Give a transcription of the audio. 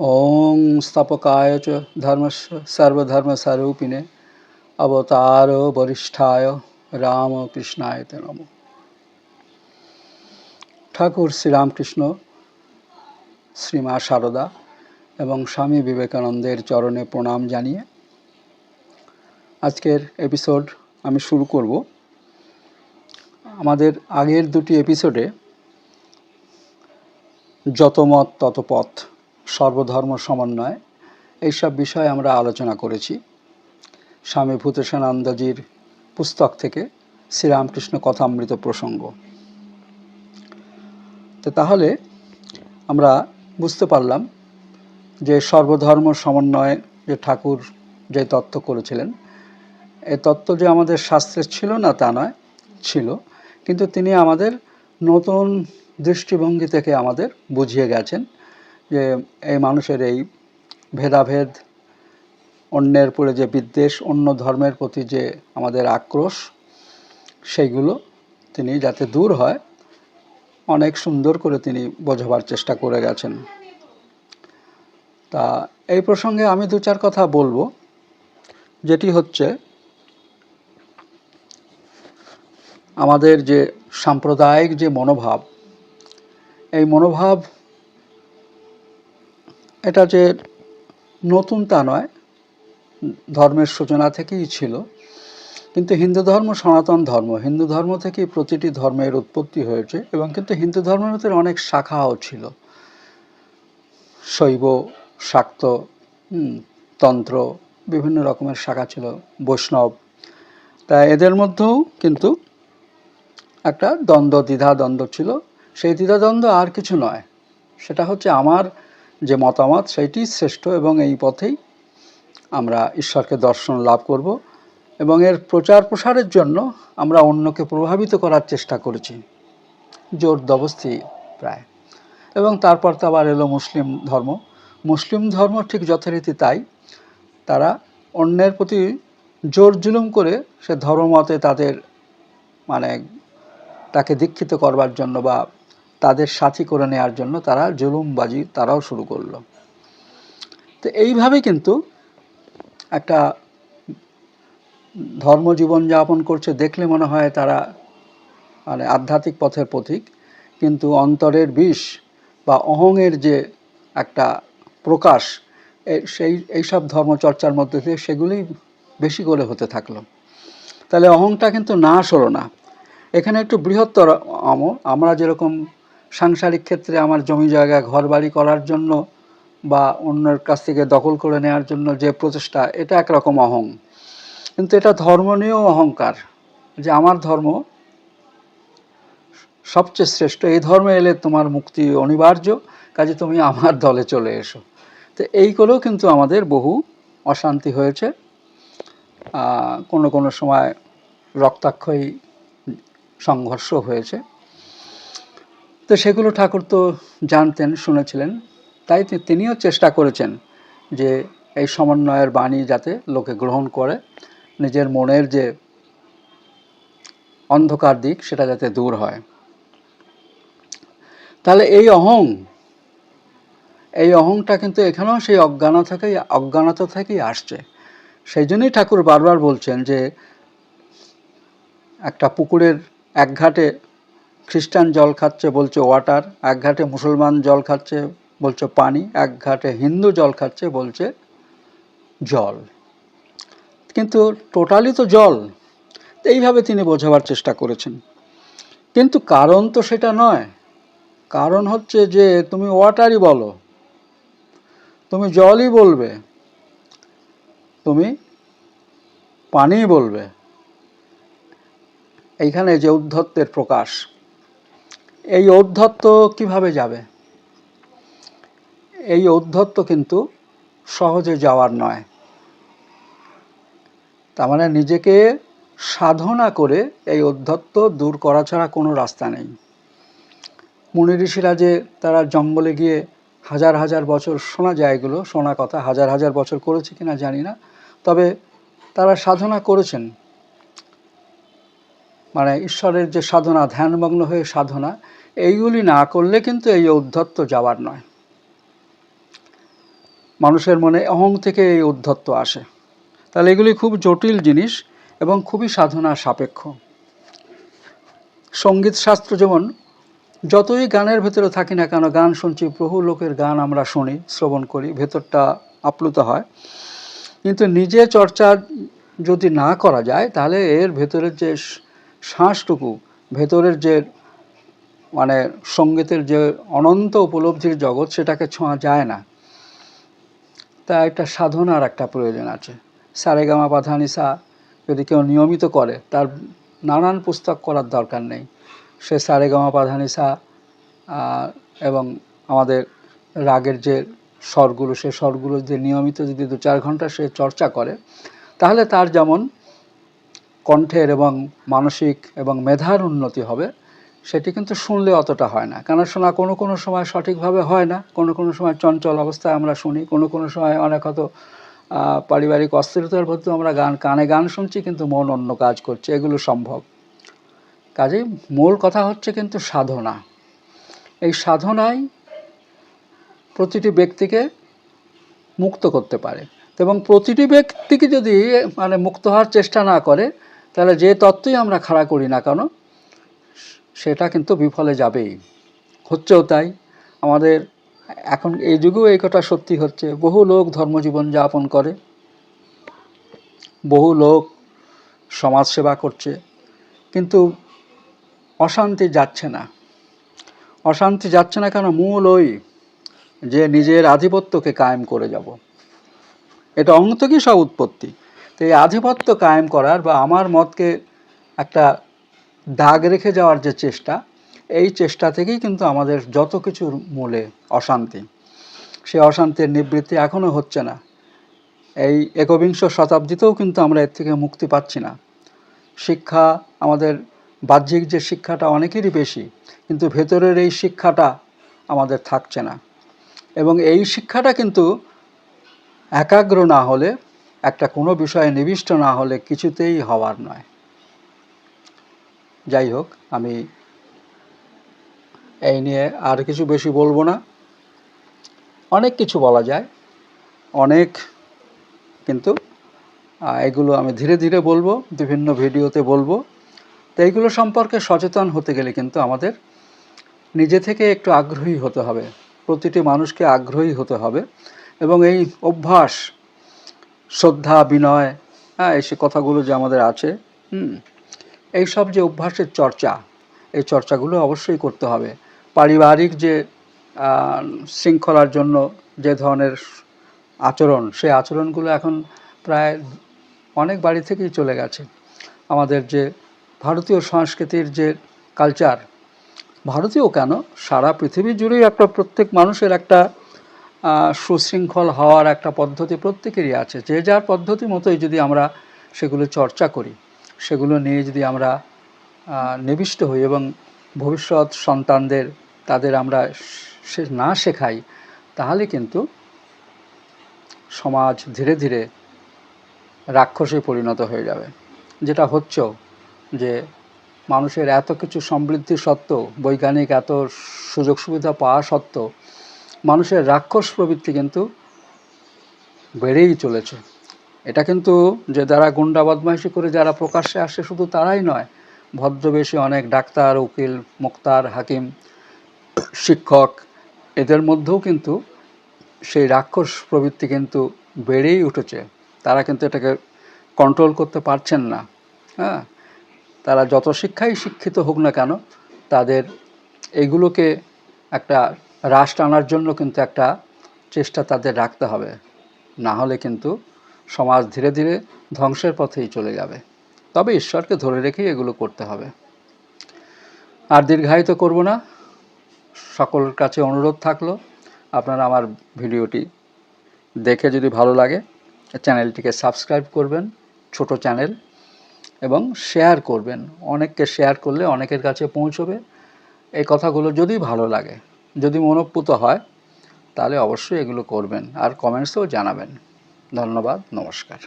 ওং স্থাপকায় চ ধর্মস্ব সর্বধর্মস্বরূপিণে অবতার বরিষ্ঠায় রামকৃষ্ণায় তে নম ঠাকুর শ্রীরামকৃষ্ণ শ্রীমা সারদা এবং স্বামী বিবেকানন্দের চরণে প্রণাম জানিয়ে আজকের এপিসোড আমি শুরু করব। আমাদের আগের দুটি এপিসোডে যত মত তত পথ সর্বধর্ম সমন্বয়, এইসব বিষয়ে আমরা আলোচনা করেছি। স্বামী ভূতেশানন্দজির পুস্তক থেকে শ্রীরামকৃষ্ণ কথামৃত প্রসঙ্গ। তো তাহলে আমরা বুঝতে পারলাম যে সর্বধর্ম সমন্বয় যে ঠাকুর যে তত্ত্ব করেছিলেন এই তত্ত্ব যে আমাদের শাস্ত্রের ছিল না তা নয়, ছিল। কিন্তু তিনি আমাদের নতুন দৃষ্টিভঙ্গি থেকে আমাদের বুঝিয়ে গেছেন। যে এই মানুষের এই ভেদাভেদ, অন্যের উপরে যে বিদ্বেষ, অন্য ধর্মের প্রতি যে আমাদের আক্রোশ, সেইগুলো তিনি যাতে দূর হয়, অনেক সুন্দর করে তিনি বোঝাবার চেষ্টা করে গেছেন। তা এই প্রসঙ্গে আমি দু চার কথা বলব, যেটি হচ্ছে আমাদের যে সাম্প্রদায়িক যে মনোভাব, এই মনোভাব এটা যে নতুন তা নয়, ধর্মের সূচনা থেকেই ছিল। কিন্তু হিন্দু ধর্ম সনাতন ধর্ম, হিন্দু ধর্ম থেকেই প্রতিটি ধর্মের উৎপত্তি হয়েছে এবং কিন্তু হিন্দু ধর্মের ভিতরে অনেক শাখাও ছিল। শৈব, শাক্ত তন্ত্র, বিভিন্ন রকমের শাখা ছিল, বৈষ্ণব। তা এদের মধ্যেও কিন্তু একটা দ্বন্দ্ব দ্বিধা দ্বন্দ্ব ছিল। সেই দ্বিধাদ্বন্দ্ব আর কিছু নয়। সেটা হচ্ছে আমার যে মতামত, সেইটি শ্রেষ্ঠ এবং এই পথেই আমরা ঈশ্বরকে দর্শন লাভ করব এবং এর প্রচার প্রসারের জন্য আমরা অন্যকে প্রভাবিত করার চেষ্টা করেছি। জোর দবস্তি প্রায়। এবং তারপর তো আবার এলো মুসলিম ধর্ম। মুসলিম ধর্ম ঠিক যথারীতি তাই। তারা অন্যের প্রতি জোর জুলুম করে সে ধর্মমতে তাদের মানে তাকে দীক্ষিত করবার জন্য বা তাদের সাথী করে নেওয়ার জন্য তারা জুলুমবাজি তারাও শুরু করল। তো এইভাবে কিন্তু একটা ধর্ম জীবনযাপন করছে, দেখলে মনে হয় তারা মানে আধ্যাত্মিক পথের পথিক কিন্তু অন্তরের বিষ বা অহংয়ের যে একটা প্রকাশ সেই, এইসব ধর্মচর্চার মধ্যে দিয়ে সেগুলি বেশি করে হতে থাকল। তাহলে অহংটা কিন্তু নাশ হলো না। এখানে একটু বৃহত্তর আমরা যেরকম সাংসারিক ক্ষেত্রে আমার জমি জায়গা ঘর বাড়ি করার জন্য বা অন্যের কাছ থেকে দখল করে নেওয়ার জন্য যে প্রচেষ্টা, এটা একরকম অহং। কিন্তু এটা ধর্ম নিয়েও অহংকার যে আমার ধর্ম সবচেয়ে শ্রেষ্ঠ। এই ধর্মে এলে তোমার মুক্তি অনিবার্য, কাজে তুমি আমার দলে চলে এসো। তো এই করেও কিন্তু আমাদের বহু অশান্তি হয়েছে। কোনো কোনো সময় রক্তাক্ষয়ী সংঘর্ষ হয়েছে। তো সেগুলো ঠাকুর তো জানতেন, শুনেছিলেন। তাই তিনিও চেষ্টা করেছেন যে এই সমন্বয়ের বাণী যাতে লোকে গ্রহণ করে, নিজের মনের যে অন্ধকার দিক সেটা যাতে দূর হয়। তাহলে এই অহং, এই অহংটা কিন্তু এখানেও সেই অজ্ঞানতা থেকেই অজ্ঞানতা থেকেই আসছে। সেই জন্যই ঠাকুর বারবার বলছেন যে একটা পুকুরের এক ঘাটে খ্রিস্টান জল খাচ্ছে বলছে ওয়াটার, এক ঘাটে মুসলমান জল খাচ্ছে বলছে পানি, এক ঘাটে হিন্দু জল খাচ্ছে বলছে জল। কিন্তু টোটালি তো জল। এইভাবে তিনি বোঝাবার চেষ্টা করেছেন। কিন্তু কারণ তো সেটা নয়। কারণ হচ্ছে যে তুমি ওয়াটারই বলো। তুমি জলই বলবে। তুমি পানি বলবে। এইখানে যে উদ্ধত্বের প্রকাশ। এই ঔদ্ধত্য কীভাবে যাবে? এই ঔদ্ধত্য কিন্তু সহজে যাওয়ার নয়। তার মানে নিজেকে সাধনা করে এই অধ্যত্ত দূর করা ছাড়া কোনো রাস্তা নেই। মুনি ঋষিরা যে তারা জঙ্গলে গিয়ে হাজার হাজার বছর শোনা যায় এগুলো শোনা কথা, হাজার হাজার বছর করেছে কিনা জানি না। তবে তারা সাধনা করেছেন। মানে ঈশ্বরের যে সাধনা, ধ্যানমগ্ন হয়ে সাধনা, এইগুলি না করলে কিন্তু এই ঔদ্ধত্য যাওয়ার নয়। মানুষের মনে অহং থেকে এই উদ্ধত্ত আসে। তাহলে এগুলি খুব জটিল জিনিস এবং খুবই সাধনা সাপেক্ষ। সংগীত শাস্ত্র যেমন, যতই গানের ভেতরে থাকি না কেন, গান শুনছি, বহু লোকের গান আমরা শুনি, শ্রবণ করি, ভেতরটা আপ্লুত হয়। কিন্তু নিজে চর্চা যদি না করা যায়, তাহলে এর ভেতরের যে শ্বাসটুকু, ভেতরের যে মানে সঙ্গীতের যে অনন্ত উপলব্ধির জগৎ, সেটাকে ছোঁয়া যায় না। তা একটা সাধনার একটা প্রয়োজন আছে। সারেগামা পাধানিসা যদি কেউ নিয়মিত করে, তার নানান পুস্তক করার দরকার নেই। সে সারেগামা পাধানিসা এবং আমাদের রাগের যে স্বরগুলো, সে স্বরগুলো যে নিয়মিত যদি দু চার ঘণ্টা সে চর্চা করে, তাহলে তার যেমন কণ্ঠের এবং মানসিক এবং মেধার উন্নতি হবে, সেটি কিন্তু শুনলে অতটা হয় না। কেন শোনা কোনো কোনো সময় সঠিকভাবে হয় না, কোনো কোনো সময় চঞ্চল অবস্থায় আমরা শুনি, কোনো কোনো সময় অনেক হয়তো পারিবারিক অস্থিরতার মধ্যে আমরা গান, কানে গান শুনছি কিন্তু মন অন্য কাজ করছে, এগুলো সম্ভব। কাজেই মূল কথা হচ্ছে কিন্তু সাধনা। এই সাধনাই প্রতিটি ব্যক্তিকে মুক্ত করতে পারে। এবং প্রতিটি ব্যক্তিকে যদি মানে মুক্ত হওয়ার চেষ্টা না করে তাহলে যে তত্ত্বই আমরা খাড়া করি না কেন, সেটা কিন্তু বিফলে যাবেই। হচ্ছেও তাই। আমাদের এখন এই যুগেও এই কথা সত্যি হচ্ছে। বহু লোক ধর্মজীবন যাপন করে। বহু লোক সমাজ সেবা করছে। কিন্তু অশান্তি যাচ্ছে না। অশান্তি যাচ্ছে না কেন? মূল ওই যে নিজের আধিপত্যকে কায়েম করে যাব। এটা অঙ্গ থেকেই সব উৎপত্তি। তো এই আধিপত্য কায়েম করার বা আমার মতকে একটা দাগ রেখে যাওয়ার যে চেষ্টা, এই চেষ্টা থেকেই কিন্তু আমাদের যত কিছুর মূলে অশান্তি। সে অশান্তির নিবৃত্তি এখনও হচ্ছে না। এই একবিংশ শতাব্দীতেও কিন্তু আমরা এর থেকে মুক্তি পাচ্ছি না। শিক্ষা, আমাদের বাহ্যিক যে শিক্ষাটা অনেকেরই বেশি, কিন্তু ভেতরের এই শিক্ষাটা আমাদের থাকছে না। এবং এই শিক্ষাটা কিন্তু একাগ্র না হলে একটা কোনো বিষয়ে নিবিষ্ট না হলে কিছুতেই হওয়ার নয়। যাই হোক, আমি এই নিয়ে আর কিছু বেশি বলব না। অনেক কিছু বলা যায়, অনেক কিন্তু এগুলো আমি ধীরে ধীরে বলব, বিভিন্ন ভিডিওতে বলব। তো এইগুলো সম্পর্কে সচেতন হতে গেলে কিন্তু আমাদের নিজে থেকে একটু আগ্রহী হতে হবে, প্রতিটি মানুষকে আগ্রহী হতে হবে এবং এই অভ্যাস শ্রদ্ধা, বিনয় হ্যাঁ এই সে কথাগুলো যে আমাদের আছে, হুম এইসব যে অভ্যাসের চর্চা, এই চর্চাগুলো অবশ্যই করতে হবে। পারিবারিক যে শৃঙ্খলার জন্য যে ধরনের আচরণ সেই আচরণগুলো এখন প্রায় অনেক বাড়ি থেকেই চলে গেছে। আমাদের যে ভারতীয় সংস্কৃতির যে কালচার ভারতীয় কেন? সারা পৃথিবী জুড়েই একটা প্রত্যেক মানুষের একটা সুশৃঙ্খল হওয়ার একটা পদ্ধতি প্রত্যেকেরই আছে। যে যার পদ্ধতি মতোই যদি আমরা সেগুলো চর্চা করি, সেগুলো নিয়ে যদি আমরা নিবিষ্ট হই এবং ভবিষ্যৎ সন্তানদের, তাদের আমরা না শেখাই, তাহলে কিন্তু সমাজ ধীরে ধীরে রাক্ষসে পরিণত হয়ে যাবে। যেটা হচ্ছেও যে মানুষের এত কিছু সমৃদ্ধি সত্ত্বেও, বৈজ্ঞানিক এত সুযোগ সুবিধা পাওয়া সত্ত্বেও মানুষের রাক্ষস প্রবৃত্তি কিন্তু বেড়েই চলেছে। এটা কিন্তু যে যারা গুন্ডা বদমাইশি করে যারা প্রকাশ্যে আসে শুধু তারাই নয়, ভদ্রবেশী অনেক ডাক্তার, উকিল, মুক্তার, হাকিম, শিক্ষক, এদের মধ্যেও কিন্তু সেই রাক্ষস প্রবৃত্তি কিন্তু বেড়েই উঠেছে। তারা কিন্তু এটাকে কন্ট্রোল করতে পারছেন না। হ্যাঁ তারা যত শিক্ষাই শিক্ষিত হোক না কেন, তাদের এগুলোকে একটা হ্রাস টানার জন্য কিন্তু একটা চেষ্টা তাদের রাখতে হবে। না হলে কিন্তু সমাজ ধীরে ধীরে ধ্বংসের পথেই চলে যাবে। তবে ঈশ্বরকে ধরে রেখেই এগুলো করতে হবে। আর দীর্ঘায়িত করব না। সকলের কাছে অনুরোধ থাকল, আপনারা আমার ভিডিওটি দেখে যদি ভালো লাগে, চ্যানেলটিকে সাবস্ক্রাইব করবেন, ছোট চ্যানেল, এবং শেয়ার করবেন। অনেককে শেয়ার করলে অনেকের কাছে পৌঁছবে। এই কথাগুলো যদি ভালো লাগে যদি মনঃপূত হয় তাহলে অবশ্যই এগুলো করবেন। আর কমেন্টসেও জানাবেন। ধন্যবাদ নমস্কার।